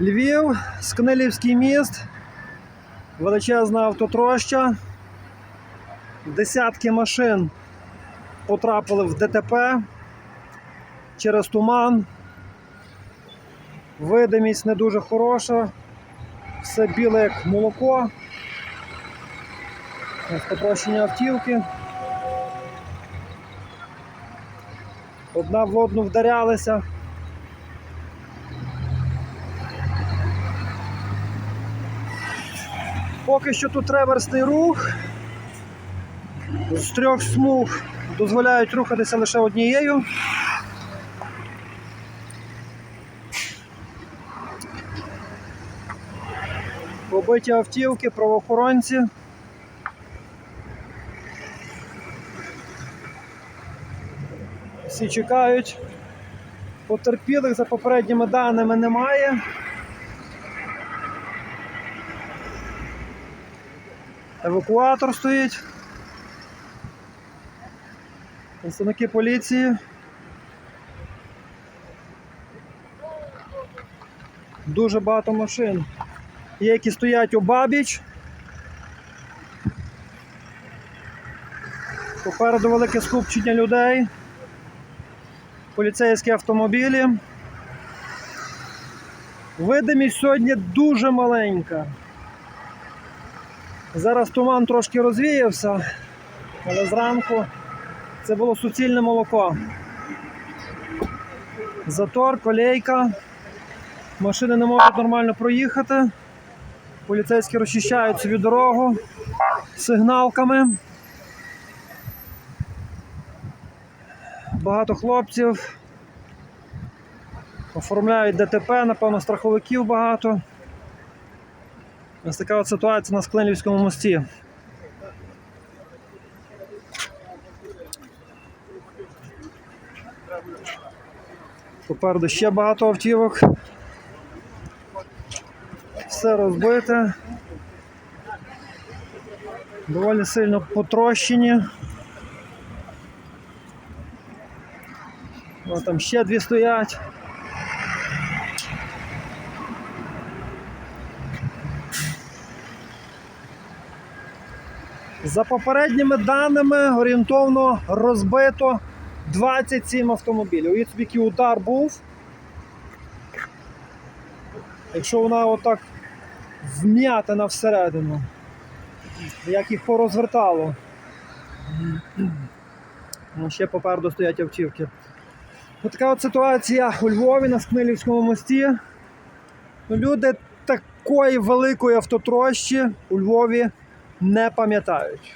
Львів, Скнилівський міст, величезна автотроща. Десятки машин потрапили в ДТП через туман. Видимість не дуже хороша. Все біле як молоко. Ось автівки. Одна в одну вдарялися. Поки що тут реверсний рух. З трьох смуг дозволяють рухатися лише однією. Побиті автівки, правоохоронці. Всі чекають. Потерпілих за попередніми даними немає. Евакуатор стоїть. Представники поліції. Дуже багато машин. Є, які стоять у бабіч. Попереду велике скупчення людей. Поліцейські автомобілі. Видимість сьогодні дуже маленька. Зараз туман трошки розвіявся, але зранку це було суцільне молоко. Затор, колейка. Машини не можуть нормально проїхати. Поліцейські розчищають собі дорогу сигналками. Багато хлопців оформляють ДТП, напевно, страховиків багато. Ось така от ситуація на Склинівському мості. Попереду ще багато автівок. Все розбите. Доволі сильно потрощені. О, там ще дві стоять. За попередніми даними орієнтовно розбито 27 автомобілів. Уявіть собі, який удар був. Якщо вона отак вм'ятена всередину, як їх порозвертало. Ну, ще попереду стоять автівки. Така от ситуація у Львові на Скнилівському мості. Ну, Люди такої великої автотрощі у Львові не пам'ятають.